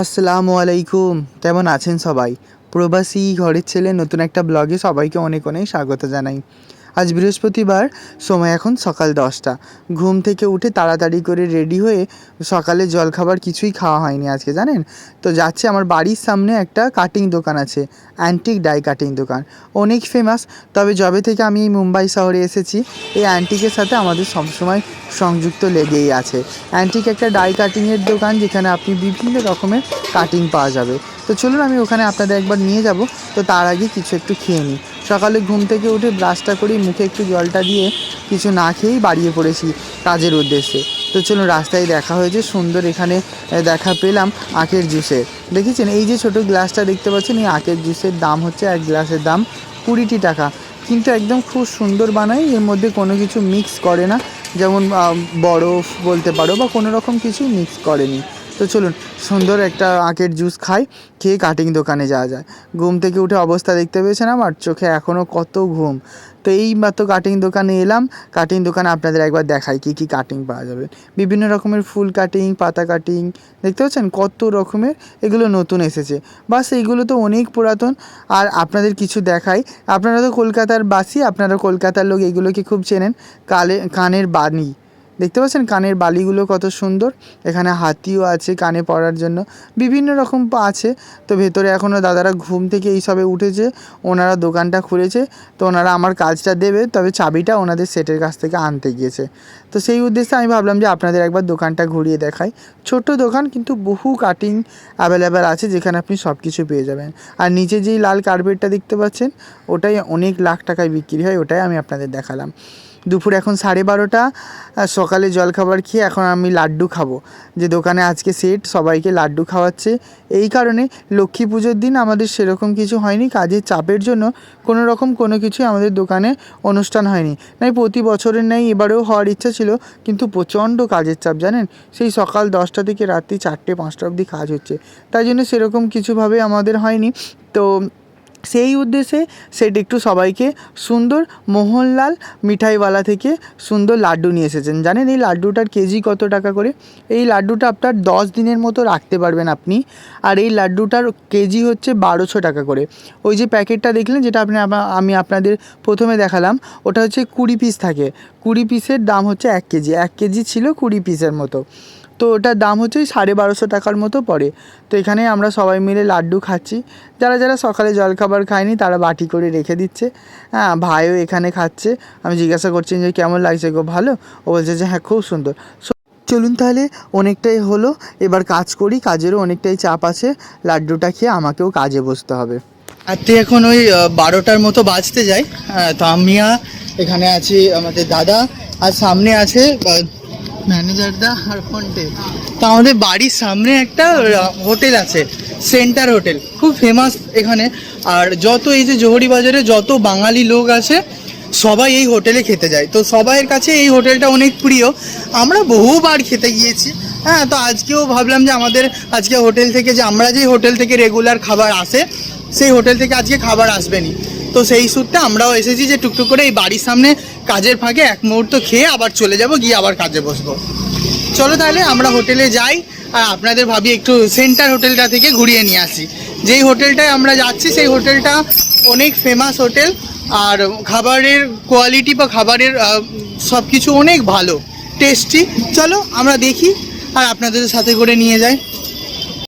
আসসালামু আলাইকুম। কেমন আছেন সবাই? প্রবাসী ঘরের ছেলে নতুন একটা ব্লগে সবাইকে অনেক অনেক স্বাগত জানাই। আজ বৃহস্পতিবার, সময় এখন সকাল দশটা। ঘুম থেকে উঠে তাড়াতাড়ি করে রেডি হয়ে সকালে জলখাবার কিছুই খাওয়া হয়নি আজকে, জানেন? তো যাচ্ছে আমার বাড়ির সামনে একটা কাটিং দোকান আছে অ্যান্টিক ডাই কাটিং দোকান। অনেক ফেমাস তবে যবে থেকে আমি এই মুম্বাই শহরে এসেছি, এই অ্যান্টিকের সাথে আমাদের সবসময় সংযুক্ত লেগেই আছে। অ্যান্টিক একটা ডাই কাটিংয়ের দোকান, যেখানে আপনি বিভিন্ন রকমের কাটিং পাওয়া যাবে। তো চলুন আমি ওখানে আপনাদের একবার নিয়ে যাব, তো তার আগে কিছু একটু খেয়ে নিই। সকালে ঘুম থেকে উঠে ব্রাশটা করি মুখে একটু জলটা দিয়ে কিছু না খেয়েই বাড়িয়ে পড়েছি কাজের উদ্দেশ্যে। তো চলুন রাস্তায় দেখা হয়েছে, সুন্দর এখানে দেখা পেলাম আখের জুসের। দেখেছেন? এই যে ছোট গ্লাসটা দেখতে পাচ্ছেন, এই আখের জুসের দাম হচ্ছে এক গ্লাসের দাম কুড়িটি টাকা। কিন্তু একদম খুব সুন্দর বানায়, এর মধ্যে কোনো কিছু মিক্স করে না। যেমন বরফ বলতে পারো বা কোনো রকম কিছু মিক্স করেনি। তো চলুন, সুন্দর একটা আখের জুস খাই, খেয়ে কাটিং দোকানে যাওয়া যায় ঘুম থেকে উঠে অবস্থা দেখতে পেয়েছেন আমার, চোখে এখনও কত ঘুম। তো এই মাত্র কাটিং দোকানে এলাম কাটিং দোকানে আপনাদের একবার দেখাই কী কী কাটিং পাওয়া যাবে। বিভিন্ন রকমের ফুল কাটিং পাতা কাটিং দেখতে পাচ্ছেন কত রকমের এগুলো নতুন এসেছে। বাস এইগুলো তো অনেক পুরাতন। আর আপনাদের কিছু দেখাই, আপনারা তো কলকাতার বাসি, আপনারা কলকাতার লোক, এগুলোকে খুব চেনেন। কালে কানের বাণী। দেখতে পাচ্ছেন কানের বালিগুলো কত সুন্দর, এখানে হাতিও আছে কানে পড়ার জন্য, বিভিন্ন রকম আছে, তো ভেতরে এখনও দাদারা ঘুম থেকে এই সবে উঠেছে, ওনারা দোকানটা খুলেছে, তো ওনারা আমার কাজটা দেবে, তবে চাবিটা ওনাদের সেটের কাছ থেকে আনতে গিয়েছে। তো সেই উদ্দেশ্যে আমি ভাবলাম যে আপনাদের একবার দোকানটা ঘুরিয়ে দেখাই। ছোট্ট দোকান কিন্তু বহু কাটিং অ্যাভেলেবেল আছে, যেখানে আপনি সব কিছু পেয়ে যাবেন। আর নিচে যেই লাল কার্পেটটা দেখতে পাচ্ছেন, ওটাই অনেক লাখ টাকায় বিক্রি হয়, ওটাই আমি আপনাদের দেখালাম। দুপুর এখন সাড়ে বারোটা সকালে জলখাবার খেয়ে এখন আমি লাড্ডু খাব। যে দোকানে আজকে সেট সবাইকে লাড্ডু খাওয়াচ্ছে। এই কারণে লক্ষ্মী পুজোর দিন আমাদের সেরকম কিছু হয়নি, কাজের চাপের জন্য কোনো রকম কোনো কিছুই আমাদের দোকানে অনুষ্ঠান হয়নি। নাই প্রতি বছরের নেই এবারেও হওয়ার ইচ্ছা ছিল, কিন্তু প্রচণ্ড কাজের চাপ, জানেন? সেই সকাল দশটা থেকে রাত্রি চারটে, পাঁচটা অবধি কাজ হচ্ছে। তাই জন্য সেরকম কিছুভাবে আমাদের হয়নি। তো সেই উদ্দেশ্যে সেট একটু সবাইকে সুন্দর মোহনলাল মিঠাইওয়ালা থেকে সুন্দর লাড্ডু নিয়ে এসেছেন। জানেন এই লাড্ডুটার কেজি কত টাকা করে? এই লাড্ডুটা আপনার দশ দিনের মতো রাখতে পারবেন আপনি। আর এই লাড্ডুটার কেজি হচ্ছে বারোশো টাকা করে। ওই যে প্যাকেটটা দেখলেন যেটা আপনি আমি আপনাদের প্রথমে দেখালাম, ওটা হচ্ছে কুড়ি পিস থাকে। কুড়ি পিসের দাম হচ্ছে এক কেজি। এক কেজি ছিল কুড়ি পিসের মতো। তো ওটার দাম হচ্ছে ওই সাড়ে বারোশো টাকার মতো পড়ে। তো এখানে আমরা সবাই মিলে লাড্ডু খাচ্ছি। যারা যারা সকালে জলখাবার খায়নি, তারা বাটি করে রেখে দিচ্ছে। হ্যাঁ ভাইও এখানে খাচ্ছে। আমি জিজ্ঞাসা করছি যে, কেমন লাগছে গো, ভালো? ও বলছে যে হ্যাঁ খুব সুন্দর। চলুন তাহলে অনেকটাই হলো। এবার কাজ করি, কাজেরও অনেকটাই চাপ আছে। লাড্ডুটা খেয়ে আমাকেও কাজে বসতে হবে। রাত্রি এখন ওই বারোটার মতো বাজতে যায় তো আমিয়া, এখানে আছি আমাদের দাদা, আর সামনে আছে ম্যানেজারদা আর ফোনটে তো আমাদের বাড়ির সামনে একটা হোটেল আছে, সেন্টার হোটেল, খুব ফেমাস এখানে। আর যত এই যে জোহরি বাজারে যত বাঙালি লোক আছে, সবাই এই হোটেলে খেতে যায়। তো সবাইয়ের কাছে এই হোটেলটা অনেক প্রিয়। আমরা বহুবার খেতে গিয়েছি। হ্যাঁ তো আজকেও ভাবলাম যে আমাদের, আজকে হোটেল থেকে যে আমরা যে হোটেল থেকে রেগুলার খাবার আসে সেই হোটেল থেকে আজকে খাবার আসবেনি। তো সেই সূত্রে আমরাও এসেছি যে টুকটুক করে এই বাড়ির সামনে কাজের ফাঁকে এক মুহূর্ত খেয়ে আবার চলে যাব, গিয়ে আবার কাজে বসবো। চলো তাহলে আমরা হোটেলে যাই, আর আপনাদের ভাবি একটু সেন্টার হোটেলটা থেকে ঘুরিয়ে নিয়ে আসি। যেই হোটেলটায় আমরা যাচ্ছি, সেই হোটেলটা অনেক ফেমাস হোটেল, আর খাবারের কোয়ালিটি বা খাবারের সব কিছু অনেক ভালো টেস্টি চলো আমরা দেখি, আর আপনাদের সাথে করে নিয়ে যাই।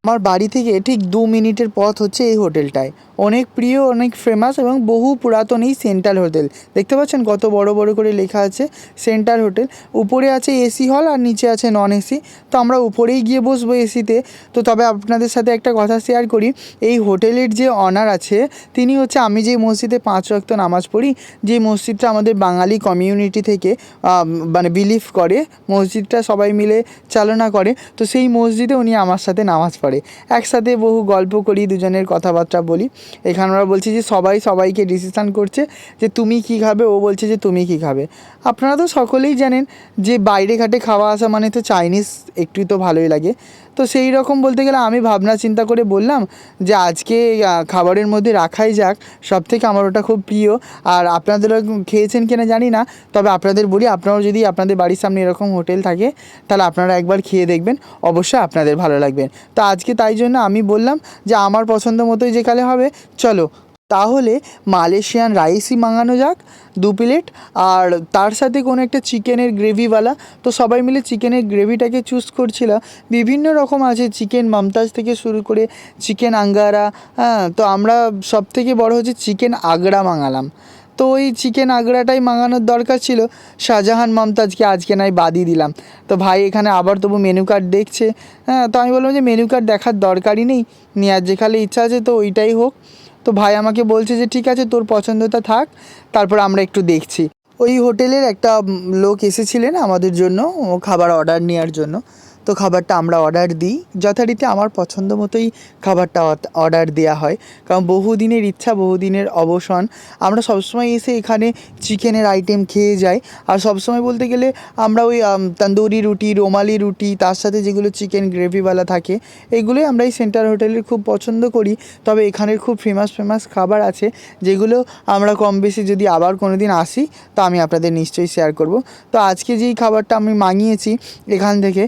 আমার বাড়ি থেকে ঠিক দু মিনিটের পথ হচ্ছে এই হোটেলটায়। অনেক প্রিয়, অনেক ফেমাস এবং বহু পুরাতন এই সেন্ট্রাল হোটেল। দেখতে পাচ্ছেন কত বড় বড় করে লেখা আছে সেন্ট্রাল হোটেল। উপরে আছে এসি হল আর নিচে আছে নন এসি। তো আমরা উপরেই গিয়ে বসবো এসিতে। তো তবে আপনাদের সাথে একটা কথা শেয়ার করি। এই হোটেলের যে অনার আছে, তিনি হচ্ছে, আমি যে মসজিদে পাঁচ ওয়াক্ত নামাজ পড়ি, যে মসজিদটা আমাদের বাঙালি কমিউনিটি থেকে মানে বিলিভ করে, মসজিদটা সবাই মিলে চালনা করে, তো সেই মসজিদে উনি আমার সাথে নামাজ পড়ে। একসাথে বহু গল্প করি, দুজনের কথাবার্তা বলি। এখানে আমরা বলছি যে সবাই সবাইকে ডিসিশান করছে যে তুমি কী খাবে, ও বলছে যে তুমি কী খাবে। আপনারা তো সকলেই জানেন যে বাইরে ঘাটে খাওয়া আসা মানে তো চাইনিজ একটু তো ভালোই লাগে। তো সেই রকম বলতে গেলে আমি ভাবনা চিন্তা করে বললাম যে আজকে খাবারের মধ্যে রাখাই যাক। সব থেকে আমার ওটা খুব প্রিয়। আর আপনাদেরও খেয়েছেন কিনা জানি না। তবে আপনাদের বলি, আপনারাও যদি আপনাদের বাড়ির সামনে এরকম হোটেল থাকে, তাহলে আপনারা একবার খেয়ে দেখবেন। অবশ্যই আপনাদের ভালো লাগবে। তো আজকে তাই জন্য আমি বললাম যে আমার পছন্দ মতোই যেকালে হবে, চলো তাহলে মালয়েশিয়ান রাইসই মাঙানো যাক, দু প্লেট। আর তার সাথে কোনো একটা চিকেনের গ্রেভিওয়ালা। তো সবাই মিলে চিকেনের গ্রেভিটাকে চুজ করছিলাম বিভিন্ন রকম আছে, চিকেন মামতাজ থেকে শুরু করে চিকেন আঙ্গারা হ্যাঁ তো আমরা সব থেকে বড় হচ্ছে চিকেন আগড়া মাঙালাম। তো ওই চিকেন আগড়াটাই মাঙানোর দরকার ছিল। শাহজাহান মমতাজকে আজকে নাই বাদই দিলাম। তো ভাই এখানে আবার তবু মেনু কার্ড দেখছে। হ্যাঁ তো আমি বললাম যে মেনু কার্ড দেখার দরকারই নেই। নিয়ে নেওয়ার যেখানে ইচ্ছা আছে তো ওইটাই হোক। তো ভাই আমাকে বলছে যে, ঠিক আছে, তোর পছন্দটা থাক, তারপর আমরা একটু দেখছি। ওই হোটেলের একটা লোক এসেছিলেন আমাদের জন্য খাবার অর্ডার নেওয়ার জন্য। তো খাবারটা আমরা অর্ডার দিই। যথারীতি আমার পছন্দ মতোই খাবারটা অর্ডার দেওয়া হয়। কারণ বহুদিনের ইচ্ছা, বহুদিনের অবসান। আমরা সবসময় এসে এখানে চিকেনের আইটেম খেয়ে যাই। আর সবসময় বলতে গেলে আমরা ওই তন্দুরি রুটি, রোমালি রুটি, তার সাথে যেগুলো চিকেন গ্রেভিওয়ালা থাকে, এগুলোই আমরা এই সেন্টার হোটেলের খুব পছন্দ করি। তবে এখানের খুব ফেমাস ফেমাস খাবার আছে, যেগুলো আমরা কম বেশি যদি আবার কোনো দিন আসি, তা আমি আপনাদের নিশ্চয়ই শেয়ার করব। তো আজকে যেই খাবারটা আমি মাঙিয়েছি এখান থেকে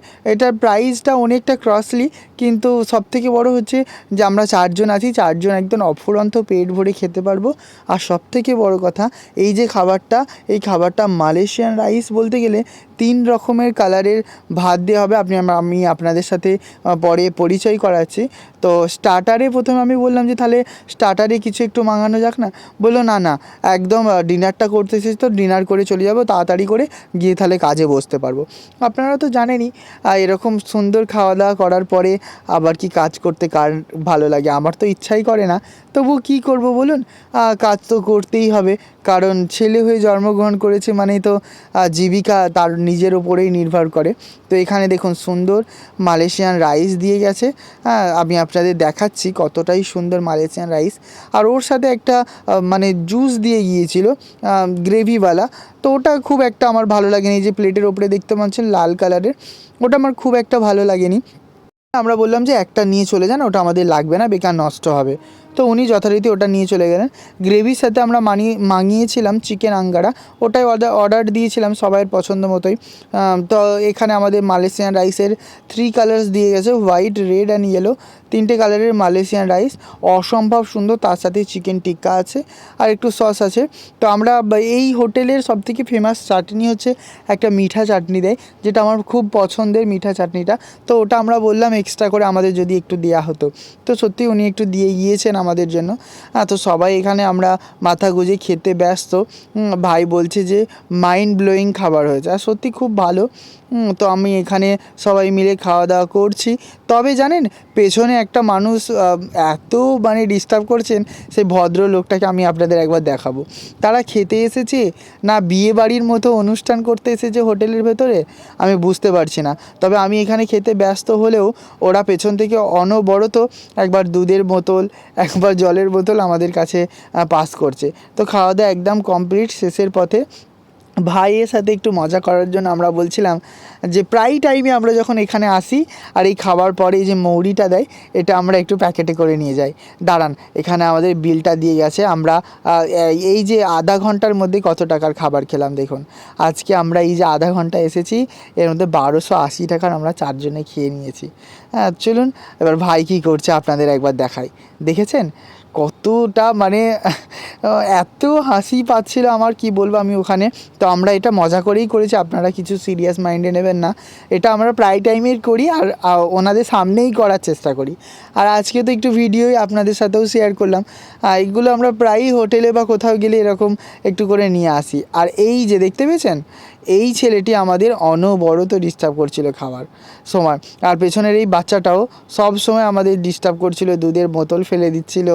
এটার প্রাইসটা অনেকটা ক্রসলি কিন্তু সবথেকে বড় হচ্ছে যে আমরা চারজন আছি, চারজন একদম অফুরন্ত পেট ভরে খেতে পারব। আর সবথেকে বড় কথা, এই যে খাবারটা, এই খাবারটা মালয়েশিয়ান রাইস বলতে গেলে তিন রকমের কালারের ভাত দেওয়া হবে। আপনি আমি আপনাদের সাথে পরে পরিচয় করাচ্ছি। তো স্টার্টারে প্রথমে আমি বললাম যে, তাহলে স্টার্টারে কিছু একটু মাঙানো যাক না? বলল, না না, একদম ডিনারটা করতে এসেছি তো ডিনার করে চলে যাব, তাড়াতাড়ি করে গিয়ে তাহলে কাজে বসতে পারব। আপনারা তো জানেনই এরকম সুন্দর খাওয়া দাওয়া করার পরে আবার কি কাজ করতে কার ভালো লাগে? আমার তো ইচ্ছাই করে না। তবু কি করব বলুন? কাজ তো করতেই হবে। কারণ ছেলে হয়ে জন্মগ্রহণ করেছে মানেই তো জীবিকা তার নিজের ওপরেই নির্ভর করে। তো এখানে দেখুন, সুন্দর মালয়েশিয়ান রাইস দিয়ে গেছে। হ্যাঁ আমি আপনাদের দেখাচ্ছি কতটাই সুন্দর মালয়েশিয়ান রাইস। আর ওর সাথে একটা মানে জুস দিয়ে গিয়েছিল গ্রেভিওয়ালা। তো ওটা খুব একটা আমার ভালো লাগেনি। যে প্লেটের ওপরে দেখতে পাচ্ছেন লাল কালারের, ওটা আমার খুব একটা ভালো লাগেনি। আমরা বললাম যে একটা নিয়ে চলে যান ওটা আমাদের লাগবে না বেকার নষ্ট হবে। তো উনি যথারীতি ওটা নিয়ে চলে গেলেন। গ্রেভির সাথে আমরা মানিয়ে মাঙিয়েছিলাম চিকেন আঙ্গারা। ওটাই অর্ডার অর্ডার দিয়েছিলাম সবাইয়ের পছন্দ মতোই। তো এখানে আমাদের মালয়েশিয়ান রাইসের থ্রি কালার্স দিয়ে গেছে হোয়াইট রেড অ্যান্ড ইয়েলো তিনটে কালারের মালয়েশিয়ান রাইস। অসম্ভব সুন্দর, তার সাথে চিকেন টিক্কা আছে আর একটু সস আছে। তো আমরা এই হোটেলের সবথেকে ফেমাস চাটনি হচ্ছে একটা মিঠা চাটনি দেয়, যেটা আমার খুব পছন্দের মিঠা চাটনিটা। তো ওটা আমরা বললাম এক্সট্রা করে আমাদের যদি একটু দেওয়া হতো। তো সত্যি উনি একটু দিয়ে গিয়েছেন আমাদের জন্য। হ্যাঁ তো সবাই এখানে আমরা মাথা গুঁজে খেতে ব্যস্ত। ভাই বলছে যে মাইন্ড ব্লোয়িং খাবার হয়েছে। আর সত্যি খুব ভালো। তো আমি এখানে সবাই মিলে খাওয়া দাওয়া করছি। তবে জানেন, পেছনে একটা মানুষ এত মানে ডিস্টার্ব করছেন, সেই ভদ্র লোকটাকে আমি আপনাদের একবার দেখাবো। তারা খেতে এসেছে, না বিয়ে বাড়ির মতো অনুষ্ঠান করতে এসেছে হোটেলের ভেতরে? আমি বুঝতে পারছি না। তবে আমি এখানে খেতে ব্যস্ত হলেও, ওরা পেছন থেকে অনবরত একবার দুধের বোতল, একবার জলের বোতল আমাদের কাছে পাস করছে। তো খাওয়া দাওয়া একদম কমপ্লিট শেষের পথে ভাইয়ের সাথে একটু মজা করার জন্য আমরা বলছিলাম যে প্রায় টাইমে আমরা যখন এখানে আসি আর এই খাবার পরে যে মৌরিটা দেয়, এটা আমরা একটু প্যাকেটে করে নিয়ে যাই। দাঁড়ান, এখানে আমাদের বিলটা দিয়ে গেছে, আমরা এই যে আধা ঘণ্টার মধ্যে কত টাকার খাবার খেলাম দেখুন। আজকে আমরা এই যে আধা ঘণ্টা এসেছি, এর মধ্যে বারোশো আশি টাকার আমরা চারজনে খেয়ে নিয়েছি। হ্যাঁ চলুন, এবার ভাই কী করছে আপনাদের একবার দেখাই। দেখেছেন? কতটা মানে এত হাসি পাচ্ছিল আমার, কি বলব আমি ওখানে। তো আমরা এটা মজা করেই করেছি, আপনারা কিছু সিরিয়াস মাইন্ডে নেবেন না। এটা আমরা প্রায় টাইমেই করি আর ওনাদের সামনেই করার চেষ্টা করি। আর আজকে তো একটু ভিডিওই আপনাদের সাথেও শেয়ার করলাম। এগুলো আমরা প্রায়ই হোটেলে বা কোথাও গেলে এরকম একটু করে নিয়ে আসি। আর এই যে দেখতে পেয়েছেন? এই ছেলেটি আমাদের অনবরত ডিস্টার্ব করছিল খাবার সময়। আর পেছনের এই বাচ্চাটাও সব সময় আমাদের ডিস্টার্ব করছিল, দুধের বোতল ফেলে দিচ্ছিল,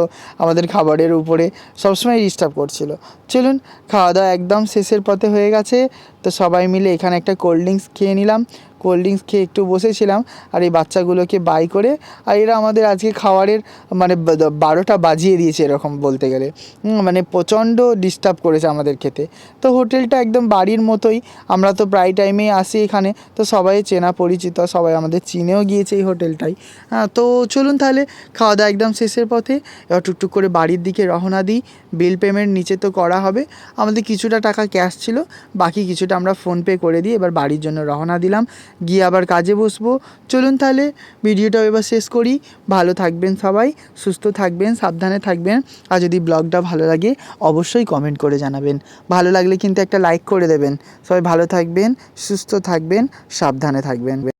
আমাদের খাবারের উপরে সবসময় ডিস্টার্ব করছিল। চলুন, খাওয়া দাওয়া একদম শেষের পথে হয়ে গেছে। তো সবাই মিলে এখানে একটা কোল্ড ড্রিঙ্কস খেয়ে নিলাম। কোল্ড ড্রিঙ্কস খেয়ে একটু বসেছিলাম আর এই বাচ্চাগুলোকে বাই করে আর এরা আমাদের আজকে খাবারের মানে বারোটা বাজিয়ে দিয়েছে এরকম বলতে গেলে। মানে প্রচণ্ড ডিস্টার্ব করেছে আমাদের খেতে। তো হোটেলটা একদম বাড়ির মতোই। আমরা তো প্রায় টাইমেই আসি এখানে। তো সবাই চেনা পরিচিত, সবাই আমাদের চিনেও গিয়েছে এই হোটেলটাই। হ্যাঁ তো চলুন তাহলে খাওয়া দাওয়া একদম শেষের পথে। এবার টুকটুক করে বাড়ির দিকে রওনা দিই। বিল পেমেন্ট নিচে তো করা হবে। আমাদের কিছুটা টাকা ক্যাশ ছিল। বাকি কিছুটা আমরা ফোনপে করে দিই এবার বাড়ির জন্য রওনা দিলাম। গিয়ে আবার কাজে বসবো। চলুন তাহলে ভিডিওটাও এবার শেষ করি। ভালো থাকবেন সবাই, সুস্থ থাকবেন, সাবধানে থাকবেন। আর যদি ব্লগটা ভালো লাগে, অবশ্যই কমেন্ট করে জানাবেন। ভালো লাগলে কিন্তু একটা লাইক করে দেবেন। সবাই ভালো থাকবেন, সুস্থ থাকবেন, সাবধানে থাকবেন।